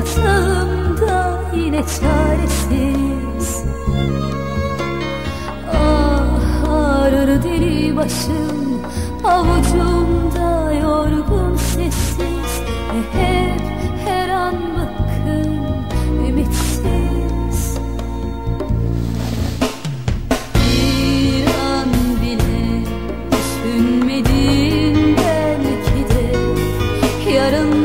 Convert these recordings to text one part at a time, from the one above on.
yatağımda yine çaresiz. Ah ağrır deli başım avucumda yorgun sessiz Ve hep her an bakın ümitsiz. Bir an bile düşünmedim belki de yarın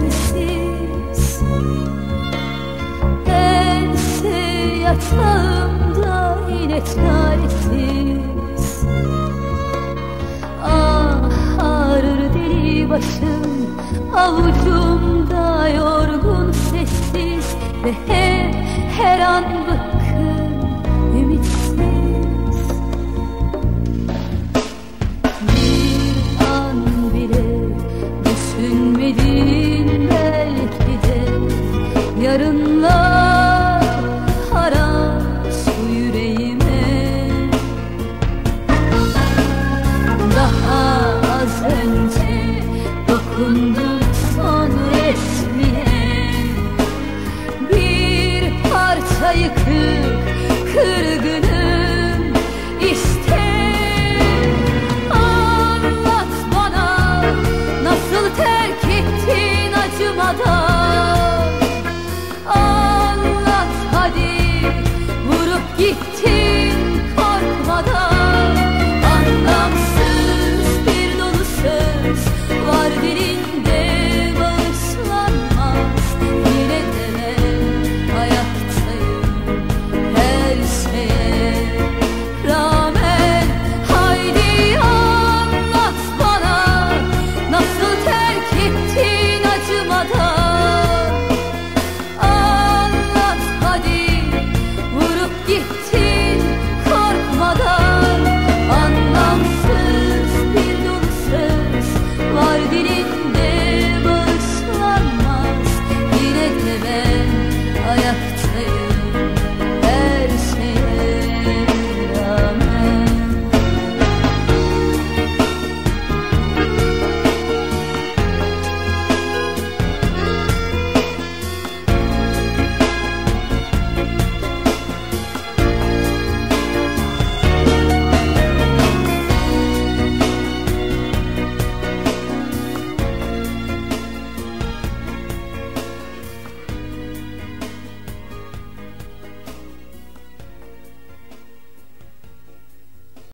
sensiz. Bense yatağımda yine çaresiz Ah ağrır deli başım Avucumda yorgun sessiz. Ve hep her an bıkkın aklımda